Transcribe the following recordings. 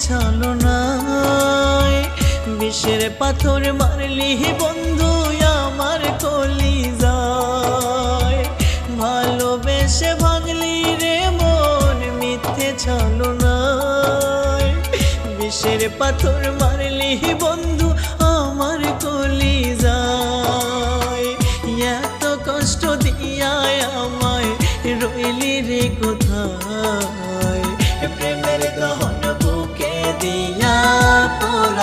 ছলনায় বিষের পাথর মারলি বন্ধু, আমার কলি যায় ভালোবেসে ভাঙলি রে মন মিথ্যে ছলনায় বিষের পাথর মারলি বন্ধু, আমার কলি যায় এত কষ্ট দিয়ায় আমায় রইলি রে কোথায়?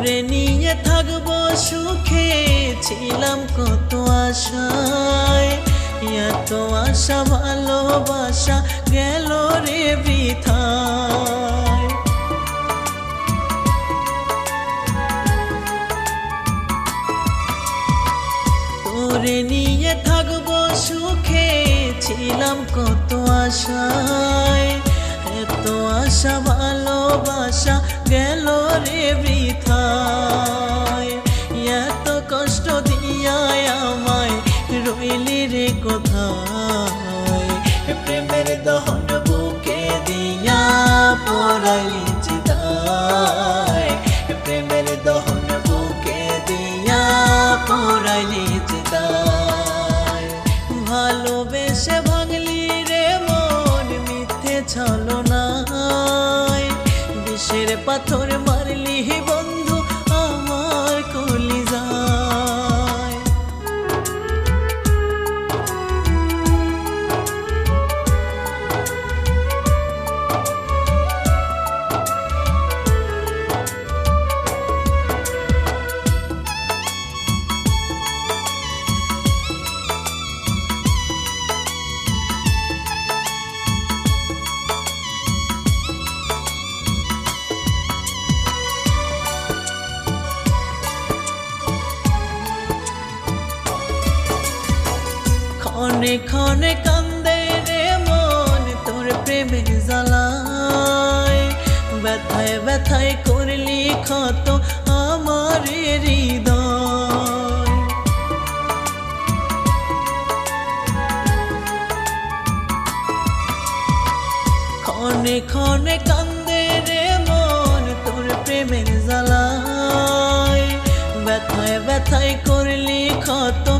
তোরে নিয়ে থাকব সুখে। ছিলাম কত আশায়, এত আশা, ভালোবাসা গেল রে বৃথায়। তোরে নিয়ে থাকব সুখে। ছিলাম কত আশায়, এত আশা, ভালোবাসা গেল রে বৃথায় প্রেমের দহন বুকে দিয়া পড়াইলি চিতায়। প্রেমের দহন বুকে দিয়া চিতায়। ভালোবেসে ভাঙলি রে মন পাথর মারলি বন্ধু ক্ষণে ক্ষণে কান্দে রে মন, তোর প্রেমের জ্বালায়। ব্যথায় ব্যথায় করলি ক্ষত আমার হৃদয়। ক্ষণে ক্ষণে কান্দে রে মন, তোর প্রেমের জ্বালায়। ব্যথায় ব্যথায় করলি ক্ষত